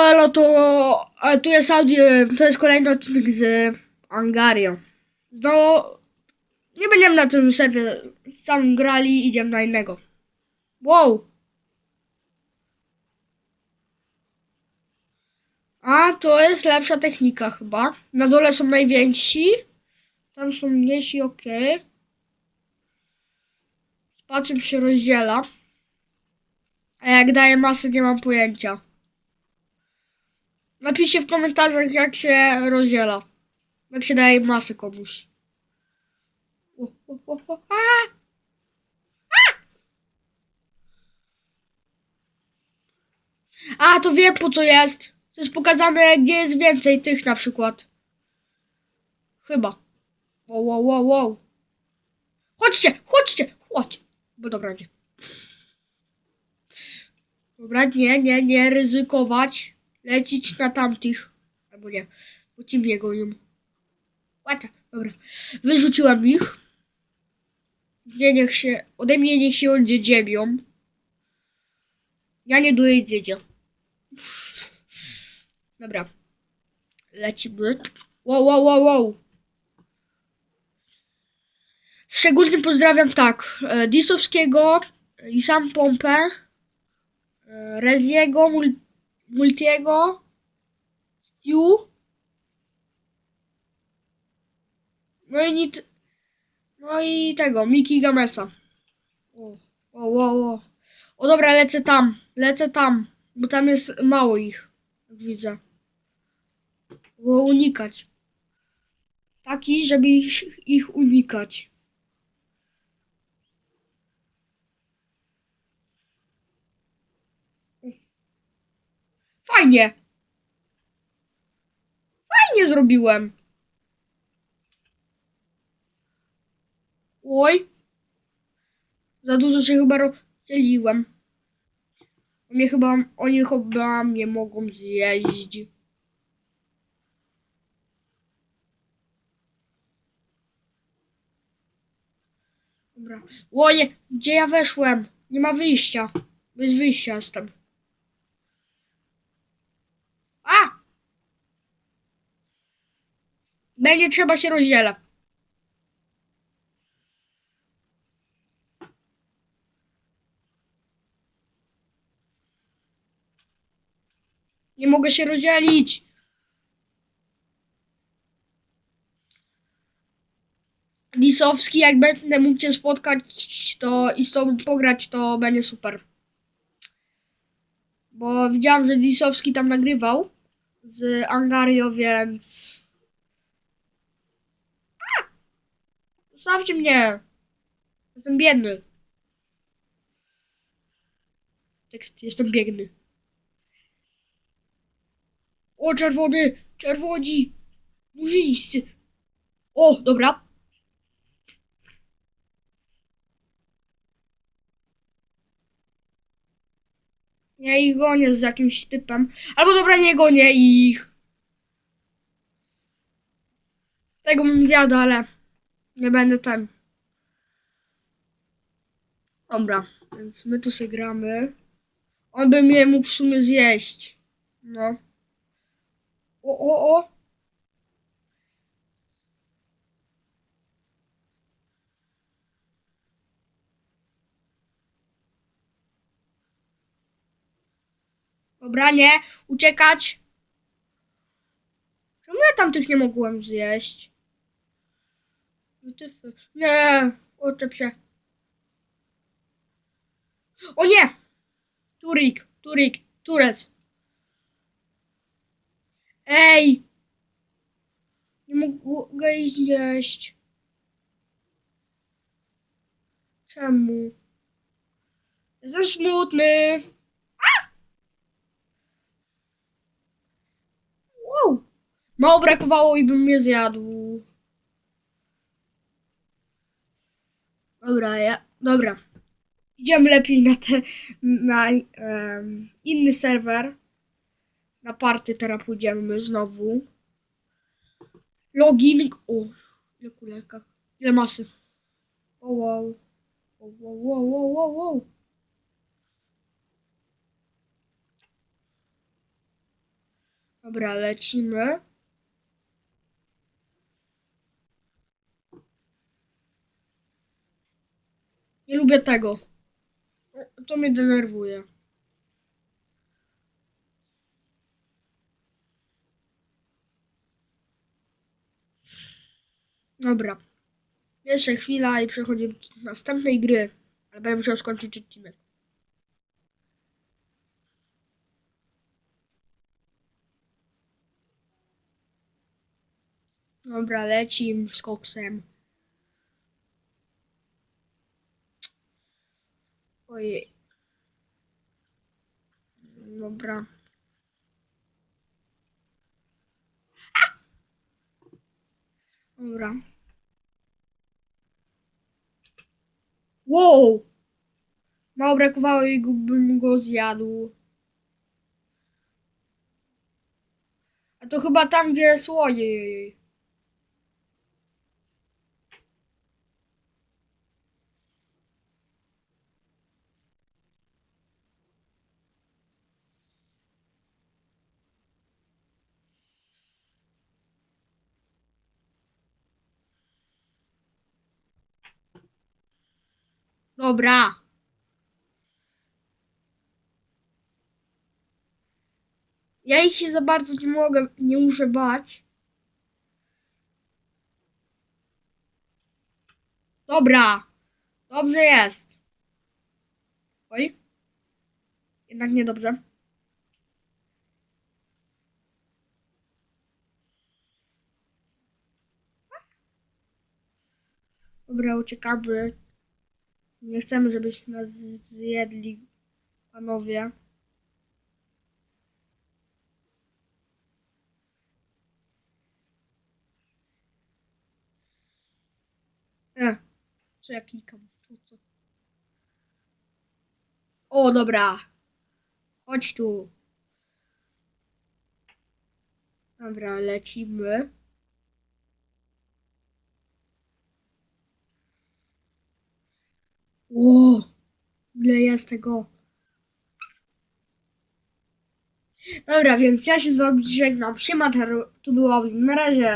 elo, to tu jest audio, to jest kolejny odcinek z Angario. No, nie będziemy na tym serwie sam grali, idziemy na innego. Wow. A, to jest lepsza technika chyba. Na dole są najwięksi. Tam są mniejsi, ok. Spacją się rozdziela. A jak daje masę, nie mam pojęcia. Napiszcie w komentarzach, jak się rozdziela. Jak się daje masę komuś. A, to wiem po co jest. To jest pokazane, gdzie jest więcej tych na przykład. Chyba. Wow, wow, wow, wow. Chodźcie, chodźcie, chodź. Bo dobra, nie. Dobra, nie, nie, nie ryzykować. Lecić na tamtych. Albo nie, bo ci mnie gonią. Łata, dobra. Wyrzuciłam ich. Nie, niech się, ode mnie niech się oni dziebią. Ja nie do jedzenia. Dobra. Lecimy. Wow, wow, wow, wow. Szczególnie pozdrawiam tak. e, Disowskiego i sam Pompę. e, Reziego, Multiego. Stu. No i nit... No i tego, Miki Gamesa. O, o, o, o. O dobra, lecę tam. Lecę tam. Bo tam jest mało ich. Jak widzę. Było unikać. Taki, żeby ich, ich unikać. Fajnie. Fajnie zrobiłem. Oj. Za dużo się chyba rozdzieliłem. Mnie chyba, oni chyba mnie mogą zjeść. Dobra. Łoje, gdzie ja weszłem? Nie ma wyjścia. Bez wyjścia jestem. A! Będzie trzeba się rozdzielać. Nie mogę się rozdzielić. Lisowski, jak będę mógł cię spotkać to i z tobą pograć, to będzie super. Bo widziałam, że Lisowski tam nagrywał z Angario, więc... Zostawcie mnie! Jestem biedny. Tekst, jestem biedny. O, czerwony! Czerwoni! Murzyńscy! O, dobra. Ja ich gonię z jakimś typem. Albo dobra, nie gonię ich. Tego bym zjadł, ale nie będę ten. Dobra, więc my tu sobie gramy. On by mnie mógł w sumie zjeść. No. O, o, o. Dobra, nie. Uciekać. Czemu ja tamtych nie mogłem zjeść? Nie. Oczep się. O nie! Turik, Turik, Turec. Ej! Nie mogę jej zjeść. Czemu? Jestem smutny. Wow. Mało brakowało i bym mnie zjadł. Dobra, ja. Dobra. Idziemy lepiej na te. na em, inny serwer. Na party teraz pójdziemy znowu. Login. O, ile kuleka. Ile masy. O wow. O, wow, wow, wow, wow, wow. Dobra, lecimy. Nie lubię tego. To mnie denerwuje. Dobra. Jeszcze chwila i przechodzimy do następnej gry. Ale będę musiał skończyć odcinek. Dobra, lecim z koksem. Ojej. Dobra. Dobra. Wow! Mało brakowało i bym go zjadł. A to chyba tam, gdzie słoje. Dobra. Ja ich się za bardzo nie mogę, nie muszę bać. Dobra. Dobrze jest. Oj. Jednak niedobrze. Dobra, uciekamy. Nie chcemy, żebyście nas zjedli, panowie. E, co ja klikam? Co? O, dobra. Chodź tu. Dobra, lecimy. Ło, ile jest tego. Dobra, więc ja się z wami żegnam. Siema, tu było. Na razie.